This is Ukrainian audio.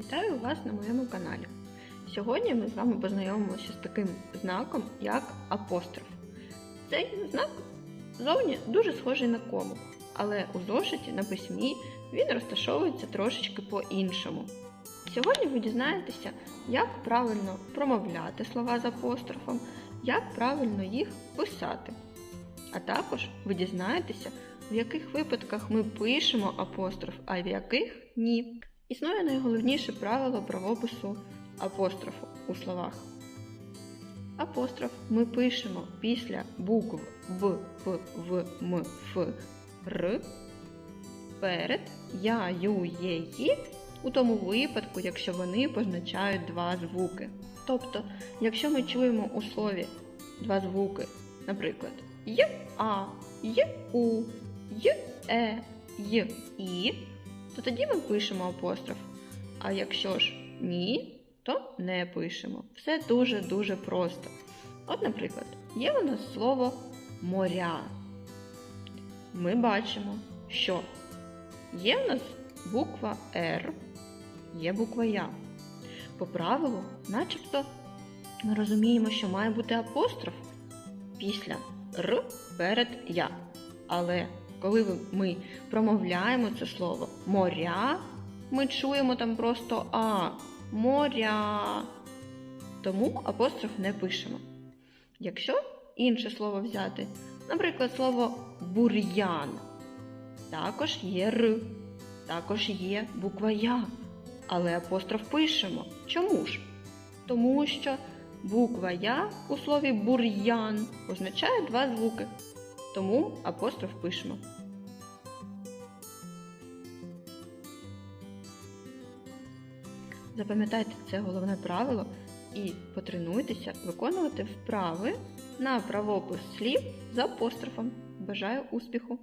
Вітаю вас на моєму каналі. Сьогодні ми з вами познайомимося з таким знаком, як апостроф. Цей знак зовні дуже схожий на кому, але у зошиті на письмі він розташовується трошечки по-іншому. Сьогодні ви дізнаєтеся, як правильно промовляти слова з апострофом, як правильно їх писати. А також ви дізнаєтеся, в яких випадках ми пишемо апостроф, а в яких ні. Існує найголовніше правило правопису апострофу у словах. Апостроф ми пишемо після букв Б, П, В, М, Ф, Р перед Я, Ю, Є, Ї у тому випадку, якщо вони позначають два звуки. Тобто, якщо ми чуємо у слові два звуки, наприклад, Й, А, Й, У, Й, Е, Й, І, то тоді ми пишемо апостроф. А якщо ж ні, то не пишемо. Все дуже-дуже просто. От, наприклад, є у нас слово моря. Ми бачимо, що є у нас буква Р, є буква Я. По правилу, начебто, ми розуміємо, що має бути апостроф після Р перед Я. Але коли ми промовляємо це слово моря, ми чуємо там просто А. Моря. Тому апостроф не пишемо. Якщо інше слово взяти, наприклад, слово бур'ян, також є Р, також є буква Я, але апостроф пишемо. Чому ж? Тому що буква Я у слові бур'ян означає два звуки. Тому апостроф пишемо. Запам'ятайте це головне правило і потренуйтеся виконувати вправи на правопис слів з апострофом. Бажаю успіху!